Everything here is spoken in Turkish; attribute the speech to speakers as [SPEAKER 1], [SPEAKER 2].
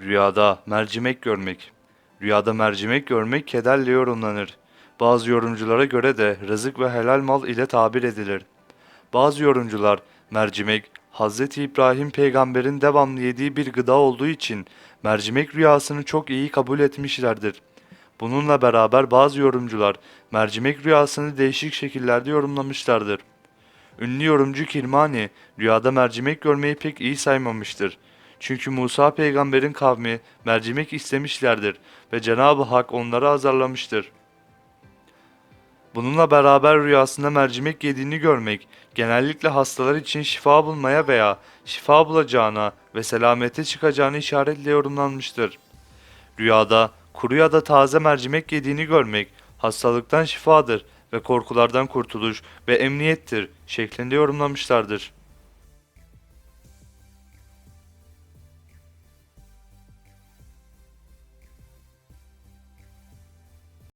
[SPEAKER 1] Rüyada mercimek görmek. Rüyada mercimek görmek kederle yorumlanır. Bazı yorumculara göre de rızık ve helal mal ile tabir edilir. Bazı yorumcular mercimek Hz. İbrahim peygamberin devamlı yediği bir gıda olduğu için mercimek rüyasını çok iyi kabul etmişlerdir. Bununla beraber bazı yorumcular mercimek rüyasını değişik şekillerde yorumlamışlardır. Ünlü yorumcu Kirmani rüyada mercimek görmeyi pek iyi saymamıştır. Çünkü Musa peygamberin kavmi mercimek istemişlerdir ve Cenab-ı Hak onları azarlamıştır. Bununla beraber rüyasında mercimek yediğini görmek genellikle hastalar için şifa bulmaya veya şifa bulacağına ve selamete çıkacağını işaretle yorumlanmıştır. Rüyada kuru ya da taze mercimek yediğini görmek hastalıktan şifadır ve korkulardan kurtuluş ve emniyettir şeklinde yorumlamışlardır.